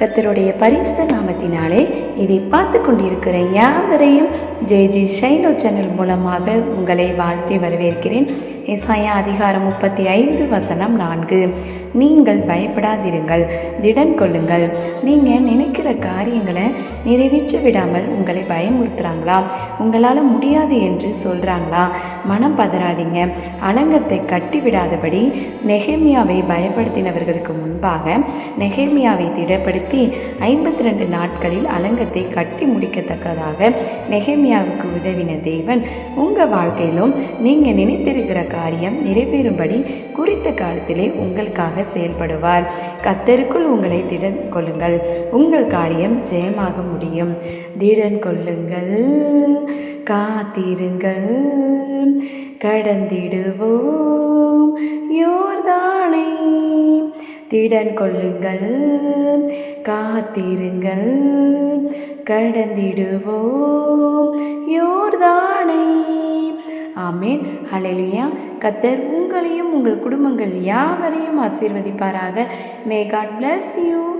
கத்தருடைய பரிசு நாமத்தினாலே இதை பார்த்து கொண்டிருக்கிற யாவரையும் ஜே ஜி ஷைனோ சேனல் மூலமாக உங்களை வாழ்த்தி வரவேற்கிறேன். இசாயா அதிகாரம் முப்பத்தி ஐந்து வசனம் நான்கு. நீங்கள் பயப்படாதிருங்கள் திடன் கொள்ளுங்கள். நீங்கள் நினைக்கிற காரியங்களை நிறைவேற்றி விடாமல் உங்களை பயமுறுத்துகிறாங்களா உங்களால் முடியாது என்று சொல்கிறாங்களா மனம் பதறாதீங்க. அலங்கத்தை கட்டி விடாதபடி நெகேமியாவை பயப்படுத்தினவர்களுக்கு முன்பாக நெகேமியாவை திடப்படுத்தி ஐம்பத்தி ரெண்டு நாட்களில் அலங்கத்தை கட்டி முடிக்கத்தக்கதாக நெகமியாவுக்கு உதவின தேவன் உங்கள் வாழ்க்கையிலும் நீங்கள் நினைத்திருக்கிற காரியம் நிறைவேறும்படி குறித்த காலத்திலே உங்களுக்காக செயல்படுவார். கத்தருக்குள் உங்களை திடன் கொள்ளுங்கள். உங்கள் காரியம் ஜெயமாக முடியும். திடன் கொள்ளுங்கள் காத்திருங்கள் கடந்திடுவோம். திடன் கொள்ளுங்கள் காத்திருங்கள் கடந்திடுவோம் யோர்தானை. ஆமேன். ஹலெலியா கத்தர் உங்களையும் உங்கள் குடும்பங்கள் யாவரையும் ஆசீர்வதிப்பாராக. May God bless you